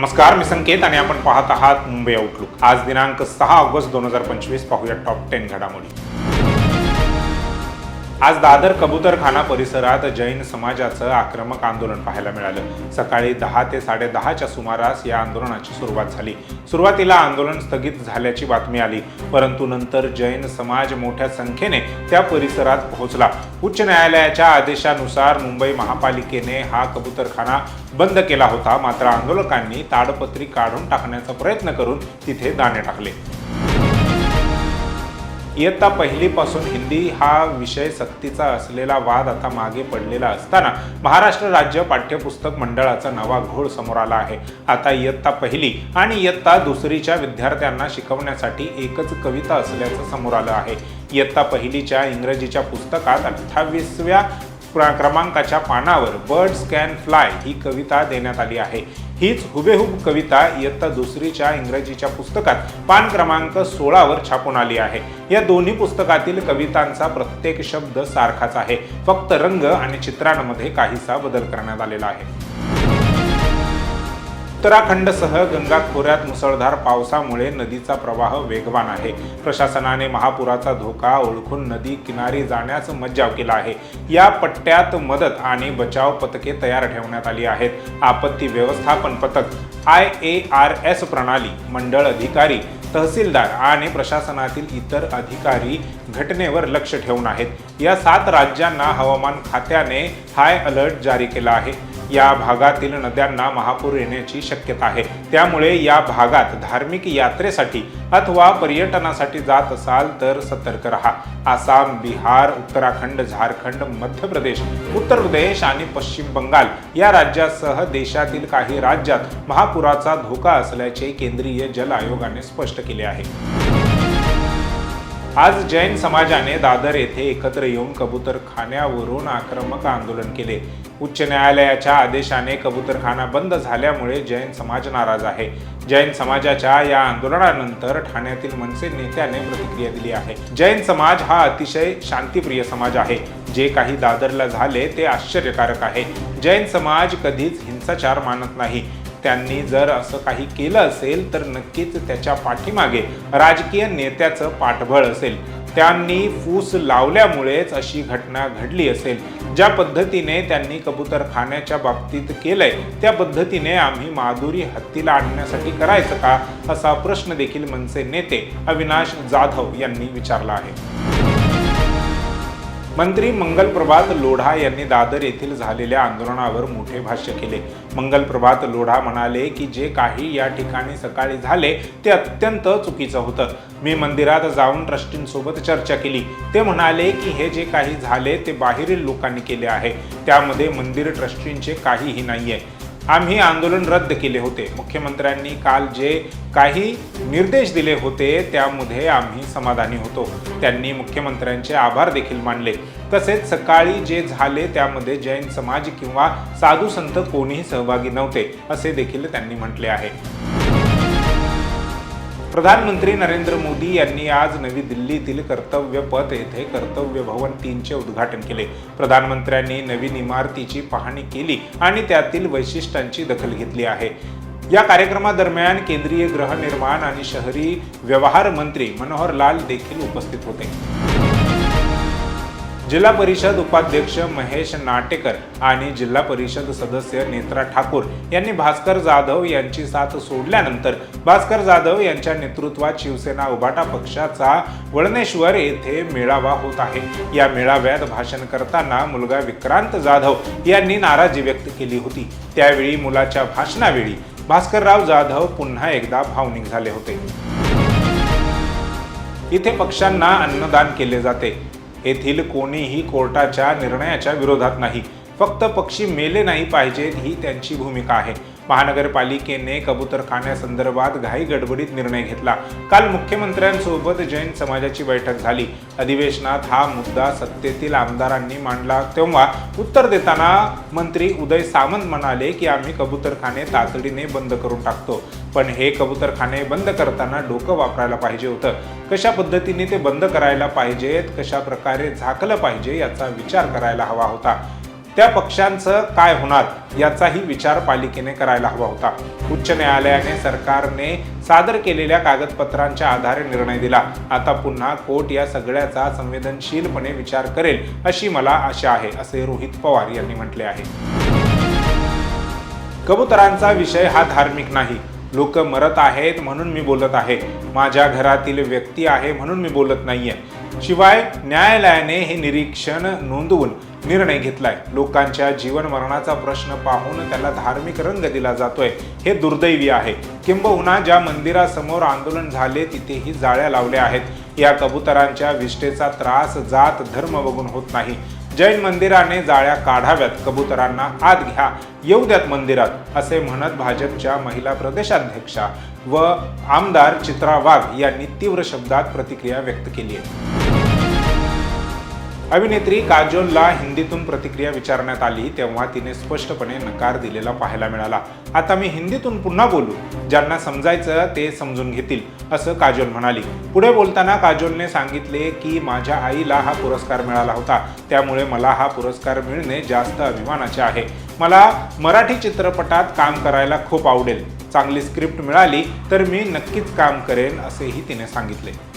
नमस्कार मी संकेत आणि आपण पाहत आहात मुंबई आउटलुक आज दिनांक सहा ऑगस्ट दोन हजार पंचवीस पाहूया टॉप टेन घडामोडी. आज दादर कबूतरखाना परिसरात जैन समाजाचं आक्रमक आंदोलन पाहायला मिळालं. सकाळी दहा ते साडेदहाच्या सुमारास या आंदोलनाची सुरुवात झाली. सुरुवातीला आंदोलन स्थगित झाल्याची बातमी आली परंतु नंतर जैन समाज मोठ्या संख्येने त्या परिसरात पोहोचला. उच्च न्यायालयाच्या आदेशानुसार मुंबई महापालिकेने हा कबूतरखाना बंद केला होता मात्र आंदोलकांनी ताडपत्री काढून टाकण्याचा प्रयत्न करून तिथे दाणे टाकले. इयत्ता पहिलीपासून हिंदी हा विषय सक्तीचा असलेला वाद आता मागे पडलेला असताना महाराष्ट्र राज्य पाठ्यपुस्तक मंडळाचा नवा घोळ समोर आला आहे. आता इयत्ता पहिली आणि इयत्ता दुसरीच्या विद्यार्थ्यांना शिकवण्यासाठी एकच कविता असल्याचं समोर आलं आहे. इयत्ता पहिलीच्या इंग्रजीच्या पुस्तकात अठ्ठावीसव्या क्रमांकाच्या पानावर बर्ड्स कॅन फ्लाय ही कविता देण्यात आली आहे. हीच हुबेहूब कविता इयत्ता दुसरीच्या इंग्रजीच्या पुस्तकात पान क्रमांक सोळावर छापून आली आहे. या दोन्ही पुस्तकातील कवितांचा प्रत्येक शब्द सारखाच आहे. फक्त रंग आणि चित्रांमध्ये काहीसा बदल करण्यात आलेला आहे. उत्तराखंडसह गंगा खोऱ्यात मुसळधार पावसामुळे नदीचा प्रवाह वेगवान आहे. प्रशासनाने महापुराचा धोका ओळखून नदी किनारी जाण्यास मज्जाव केला आहे. या पट्ट्यात मदत आणि बचाव पथके तयार ठेवण्यात आली आहेत. आपत्ती व्यवस्थापन पथक आय ए आर एस प्रणाली मंडळ अधिकारी तहसीलदार आणि प्रशासनातील इतर अधिकारी घटनेवर लक्ष ठेवून आहेत. या सात राज्यांना हवामान खात्याने हाय अलर्ट जारी केला आहे. या भागातील नद्यांना महापूर येण्याची शक्यता आहे. त्यामुळे या भागात धार्मिक यात्रेसाठी अथवा पर्यटनासाठी जात असाल तर सतर्क रहा. आसाम बिहार उत्तराखंड झारखंड मध्य प्रदेश उत्तर प्रदेश आणि पश्चिम बंगाल या राज्यासह देशातील काही राज्यात महापुराचा धोका असल्याचे केंद्रीय जल आयोगाने स्पष्ट केले आहे. आज जैन समाजाने दादर येथे एकत्र येऊन कबूतरखान्यावरून आक्रमक आंदोलन केले. उच्च न्यायालयाच्या आदेशाने कबूतरखाना बंद झाल्यामुळे जैन समाज नाराज आहे. जैन समाजाच्या या आंदोलनानंतर ठाण्यातील मनसे नेत्याने प्रतिक्रिया दिली आहे. जैन समाज हा अतिशय शांतीप्रिय समाज आहे. जे काही दादरला झाले ते आश्चर्यकारक आहे. जैन समाज कधीच हिंसाचार मानत नाही. त्यांनी जर असं काही केलं असेल तर नक्कीच त्याच्या पाठीमागे राजकीय नेत्याचं पाठबळ असेल. त्यांनी फूस लावल्यामुळेच अशी घटना घडली असेल. ज्या पद्धतीने त्यांनी कबूतरखान्याच्या बाबतीत केलंय त्या पद्धतीने आम्ही माधुरी हत्तीला आणण्यासाठी करायचं का असा प्रश्न देखील मनसे नेते अविनाश जाधव यांनी विचारला आहे. मंत्री मंगलप्रभात लोढा यांनी दादर येथील झालेल्या आंदोलनावर मोठे भाष्य केले. मंगलप्रभात लोढा म्हणाले की जे काही या ठिकाणी सकाळी झाले ते अत्यंत चुकीचं होतं. मी मंदिरात जाऊन ट्रस्टींसोबत चर्चा केली. ते म्हणाले की हे जे काही झाले ते बाहेरील लोकांनी केले आहे. त्यामध्ये मंदिर ट्रस्टींचे काहीही नाही आहे आम्ही आंदोलन रद्द केले होते. मुख्यमंत्र्यांनी काल जे काही निर्देश दिले होते त्यामध्ये आम्ही समाधानी होतो. त्यांनी मुख्यमंत्र्यांचे आभार देखील मानले. तसेच सकाळी जे झाले त्यामध्ये जैन समाज किंवा साधू संत कोणीही सहभागी नव्हते असे देखील त्यांनी म्हटले आहे. प्रधानमंत्री नरेंद्र मोदी यांनी आज नवी दिल्लीतील कर्तव्य पथ येथे कर्तव्य भवन तीनचे उद्घाटन केले. प्रधानमंत्र्यांनी नवीन इमारतीची पाहणी केली आणि त्यातील वैशिष्ट्यांची दखल घेतली आहे. या कार्यक्रमादरम्यान केंद्रीय गृहनिर्माण आणि शहरी व्यवहार मंत्री मनोहर लाल देखील उपस्थित होते. जिल्हा परिषद उपाध्यक्ष महेश नाटेकर आणि जिल्हा परिषद सदस्य नेत्रा ठाकूर यांनी भास्कर जाधव यांची साथ सोडल्यानंतर भास्कर जाधव यांच्या नेतृत्वात शिवसेना उभाटा पक्षाचा वळणेश्वर येथे मेळावा होत आहे. या मेळाव्यात भाषण करताना मुलगा विक्रांत जाधव यांनी नाराजी व्यक्त केली होती. त्यावेळी मुलाच्या भाषणावेळी भास्करराव जाधव पुन्हा एकदा भावनिक झाले होते. इथे पक्षांना अन्नदान केले जाते. येथील कोणीही कोर्टाच्या निर्णयाच्या विरोधात नाही. फक्त पक्षी मेले नाही पाहिजेत ही त्यांची भूमिका आहे. महानगरपालिकेने कबूतरखान्यासंदर्भात घाई गडबडीत निर्णय घेतला. काल मुख्यमंत्र्यांसोबत जैन समाजाची बैठक झाली. अधिवेशनात हा मुद्दा सत्तेतील आमदारांनी मांडला. तेव्हा उत्तर देताना मंत्री उदय सामंत म्हणाले की आम्ही कबूतरखाने तातडीने बंद करून टाकतो. पण हे कबूतरखाने बंद करताना डोकं वापरायला पाहिजे होतं. कशा पद्धतीने ते बंद करायला पाहिजेत कशा प्रकारे झाकलं पाहिजे याचा विचार करायला हवा होता. त्या पक्षांचं काय होणार याचाही विचार पालिकेने करायला हवा होता. उच्च न्यायालयाने सरकारने सादर केलेल्या कागदपत्रांच्या आधारे निर्णय दिला. आता पुन्हा कोर्ट या सगळ्याचा संवेदनशीलपणे विचार करेल अशी मला आशा आहे असे रोहित पवार यांनी म्हटले आहे. कबुतरांचा विषय हा धार्मिक नाही. लोक मरत आहेत म्हणून मी बोलत आहे. माझ्या घरातील व्यक्ती आहे म्हणून मी बोलत नाहीये. शिवाय न्यायालयाने हे निरीक्षण नोंदवून निर्णय घेतलाय. लोकांच्या जीवन मरणाचा प्रश्न पाहून त्याला धार्मिक रंग दिला जातोय. हे दुर्दैवी आहे. किंबहुना ज्या मंदिरासमोर आंदोलन झाले तिथेही जाळ्या लावल्या आहेत. या कबुतरांच्या विष्ठेचा त्रास जात धर्म बघून होत नाही. जैन मंदिराने जाळ्या काढाव्यात कबुतरांना आत घ्या येऊ द्यात मंदिरात असे म्हणत भाजपच्या महिला प्रदेशाध्यक्षा व आमदार चित्रा वाघ यांनी तीव्र शब्दात प्रतिक्रिया व्यक्त केली आहे. अभिनेत्री काजोलला हिंदीतून प्रतिक्रिया विचारण्यात आली तेव्हा तिने स्पष्टपणे नकार दिलेला पाहायला मिळाला. आता मी हिंदीतून पुन्हा बोलू. ज्यांना समजायचं ते समजून घेतील असं काजोल म्हणाली. पुढे बोलताना काजोलने सांगितले की माझ्या आईला हा पुरस्कार मिळाला होता. त्यामुळे मला हा पुरस्कार मिळणे जास्त अभिमानाचे आहे. मला मराठी चित्रपटात काम करायला खूप आवडेल. चांगली स्क्रिप्ट मिळाली तर मी नक्कीच काम करेन असेही तिने सांगितले.